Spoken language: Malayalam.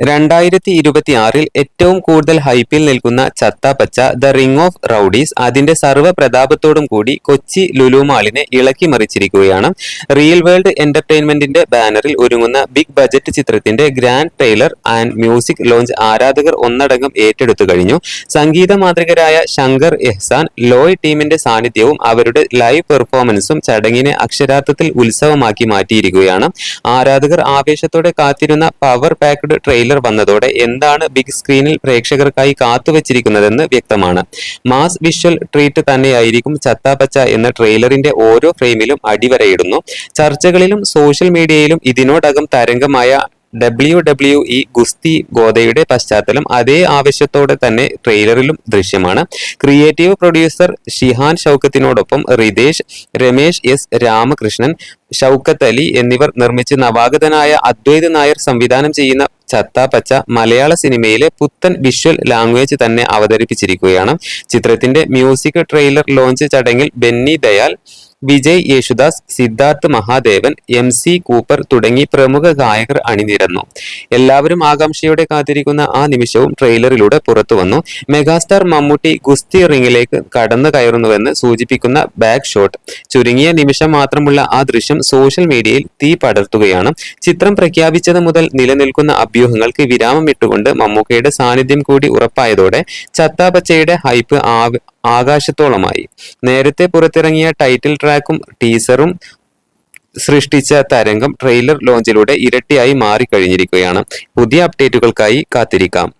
രണ്ടായിരത്തി ഇരുപത്തിയാറിൽ ഏറ്റവും കൂടുതൽ ഹൈപ്പിൽ നിൽക്കുന്ന ചത്ത പച്ച ദ റിംഗ് ഓഫ് റൌഡീസ് അതിന്റെ സർവ പ്രതാപത്തോടും കൂടി കൊച്ചി ലുലുമാളിനെ ഇളക്കി മറിച്ചിരിക്കുകയാണ്. റിയൽ വേൾഡ് എന്റർടൈൻമെന്റിന്റെ ബാനറിൽ ഒരുങ്ങുന്ന ബിഗ് ബജറ്റ് ചിത്രത്തിന്റെ grand trailer and music launch ആരാധകർ ഒന്നടങ്കം ഏറ്റെടുത്തു കഴിഞ്ഞു. സംഗീത മാതൃകരായ ശങ്കർ എഹ്സാൻ ലോയ് ടീമിന്റെ സാന്നിധ്യവും അവരുടെ ലൈവ് പെർഫോമൻസും ചടങ്ങിനെ അക്ഷരാർത്ഥത്തിൽ ഉത്സവമാക്കി മാറ്റിയിരിക്കുകയാണ്. ആരാധകർ ആവേശത്തോടെ കാത്തിരുന്ന പവർ പാക്ഡ് ട്രെയിലർ വന്നതോടെ എന്താണ് ബിഗ് സ്ക്രീനിൽ പ്രേക്ഷകർക്കായി കാത്തുവച്ചിരിക്കുന്നതെന്ന് വ്യക്തമാണ്. മാസ് വിഷ്വൽ ട്രീറ്റ് തന്നെയായിരിക്കും ചത്താപച്ച എന്ന ട്രെയിലറിന്റെ ഓരോ ഫ്രെയിമിലും അടിവരയിടുന്നു. ചർച്ചകളിലും സോഷ്യൽ മീഡിയയിലും ഇതിനോടകം തരംഗമായ ഡബ്ല്യു ഡബ്ല്യു ഇ ഗുസ്തി ഗോദയുടെ പശ്ചാത്തലം അതേ ആവശ്യത്തോടെ തന്നെ ട്രെയിലറിലും ദൃശ്യമാണ്. ക്രിയേറ്റീവ് പ്രൊഡ്യൂസർ ഷിഹാൻ ഷൗക്കത്തിനോടൊപ്പം റിതേഷ് രമേശ് എസ് രാമകൃഷ്ണൻ ഷൗക്കത്ത് അലി എന്നിവർ നിർമ്മിച്ച് നവാഗതനായ അദ്വൈത് നായർ സംവിധാനം ചെയ്യുന്ന ചത്താപച്ച മലയാള സിനിമയിലെ പുത്തൻ വിഷ്വൽ ലാംഗ്വേജ് തന്നെ അവതരിപ്പിച്ചിരിക്കുകയാണ്. ചിത്രത്തിന്റെ മ്യൂസിക് ട്രെയിലർ ലോഞ്ച് ചടങ്ങിൽ Benny Dayal Vijay Yesudas Siddharth Mahadevan M C Cooper തുടങ്ങി പ്രമുഖ ഗായകർ അണിനിരന്നു. എല്ലാവരും ആകാംക്ഷയോടെ കാത്തിരിക്കുന്ന ആ നിമിഷവും ട്രെയിലറിലൂടെ പുറത്തു വന്നു മെഗാസ്റ്റാർ മമ്മൂട്ടി ഗുസ്തി റിംഗിലേക്ക് കടന്നു കയറുന്നുവെന്ന് സൂചിപ്പിക്കുന്ന ബാക്ക് ഷോട്ട്. ചുരുങ്ങിയ നിമിഷം മാത്രമുള്ള ആ ദൃശ്യം സോഷ്യൽ മീഡിയയിൽ തീ പടർത്തുകയാണ്. ചിത്രം പ്രഖ്യാപിച്ചത് മുതൽ നിലനിൽക്കുന്ന അഭ്യൂഹങ്ങൾക്ക് വിരാമമിട്ടുകൊണ്ട് മമ്മൂക്കയുടെ സാന്നിധ്യം കൂടി ഉറപ്പായതോടെ ചത്താപച്ചയുടെ ഹൈപ്പ് ആകാശത്തോളമായി. നേരത്തെ പുറത്തിറങ്ങിയ ടൈറ്റിൽ ട്രാക്കും ടീസറും സൃഷ്ടിച്ച തരംഗം ട്രെയിലർ ലോഞ്ചിലൂടെ ഇരട്ടിയായി മാറിക്കഴിഞ്ഞിരിക്കുകയാണ്. പുതിയ അപ്ഡേറ്റുകൾക്കായി കാത്തിരിക്കാം.